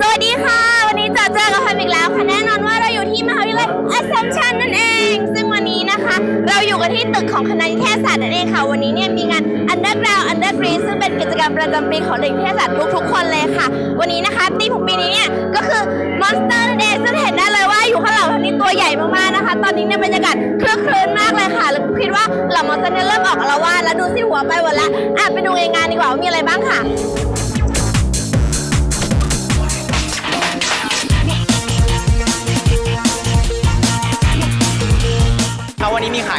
สวัสดีค่ะ วันนี้จะเจอกับพามอีกแล้วค่ะแน่นอนว่าเราอยู่ที่มหาวิทยาลัย Assumption นั่นเอง ซึ่งวันนี้นะคะ เราอยู่กันที่ตึกของคณะนิเทศศาสตร์นั่นเองค่ะ วันนี้เนี่ยมีงาน Underground Undergreen ซึ่งเป็นกิจกรรมประจำปีของเด็กนิเทศศาสตร์ทุกๆ คนเลยค่ะ วันนี้นะคะธีมของปีนี้เนี่ยก็คือ Monster นั่นเอซึ่งเห็นได้เลยว่าอยู่ข้างหลังทางนี้ตัวใหญ่มากๆนะคะ ตอนนี้เนี่ยบรรยากาศคลึกครื้นมากเลยค่ะคิดว่าเหล่ามอนสเตอร์เะเริ่มออกอารวาแล้วดูสิหัวไปหมดละอะไปดูงานดีกว่ามีอะไรบ้างค่ะ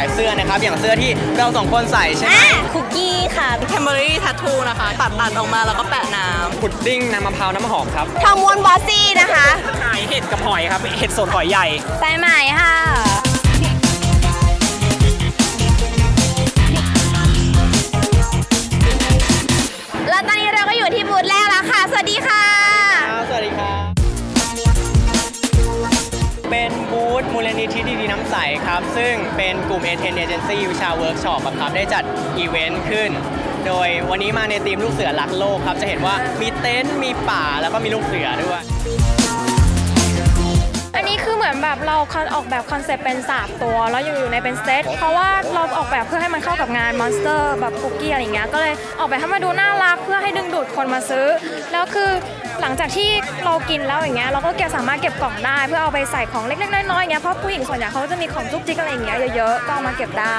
ายเสื้อนะครับ อย่างเสื้อที่เราสองคนใส่ใช่ไหมอะคุกกี้ค่ะแคมเบอรี่ทัตทูนะคะตัดตัดออกมาแล้วก็แปะน้พุดดิ้งน้ำมะพร้าวน้ำหอมครับทองม้วนบอสซี่นะคะ ขายเห็ดกับหอยครับ เห็ดสดหอยใหญ่ สายไหมค่ะีน้ำใสครับ ซึ่งเป็นกลุ่มเอเทนเอเจนซี่วิชาเวิร์กช็อปครับ ได้จัดอีเวนต์ขึ้น โดยวันนี้มาในทีมลูกเสือรักโลกครับ จะเห็นว่ามีเต็นท์มีป่าแล้วก็มีลูกเสือด้วย คือเหมือนแบบเราออกแบบคอนเซปต์เป็น 3 ตัว แล้วอยู่อยู่ในเป็นเซตเพราะว่าเราออกแบบเพื่อให้มันเข้ากับงานมอนสเตอร์แบบคุกกี้อะไรอย่างเงี้ยก็เลยออกแบบให้มาดูน่ารักเพื่อให้ดึงดูดคนมาซื้อ แล้วคือหลังจากที่เรากินแล้วอย่างเงี้ยเราก็เก็บสามารถเก็บกล่องได้ เพื่อเอาไปใส่ของเล็กๆน้อยๆอย่างเงี้ยเพราะผู้หญิงส่วนใหญ่เขาจะมีของจุกจิกอะไรอย่างเงี้ยเยอะๆก็เอามาเก็บได้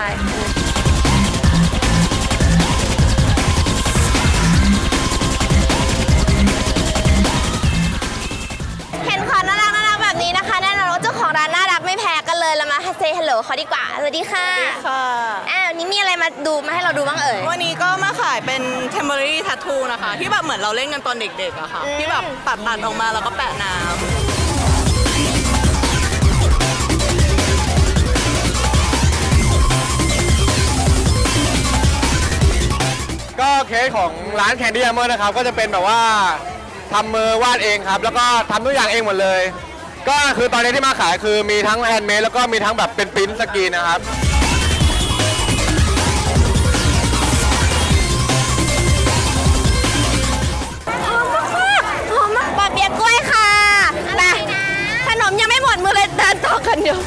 เลยเรามาเซฮัลโหลเขาดีกว่า สวัสดีค่ะำค่ะอ้าววันนี้มีอะไรมาดูมาให้เราดูบ้างเอ่ย วันนี้ก็มาขายเป็นแคมเบอรี่ทัตทูนะคะ ที่แบบเหมือนเราเล่นกันตอนเด็กๆอะค่ะ อืม ที่แบบตัดตัดออกมาแล้วก็แปะน้ำก็เคสของร้านแคนดี้ a มเมอร์นะครับ ก็จะเป็นแบบว่าทำมือวาดเองครับ แล้วก็ทำทุกอย่างเองหมดเลย ก็คือตอนนี้ที่มาขายคือมีทั้งแฮนด์เมดแล้วก็มีทั้งแบบเป็นปริ้นท์สกรีนนะครับ หอมมากๆหอมมากปอเปียกกล้วยค่ะไปขนมยังไม่หมดมือเลยเดินต่อกันเดี๋ยว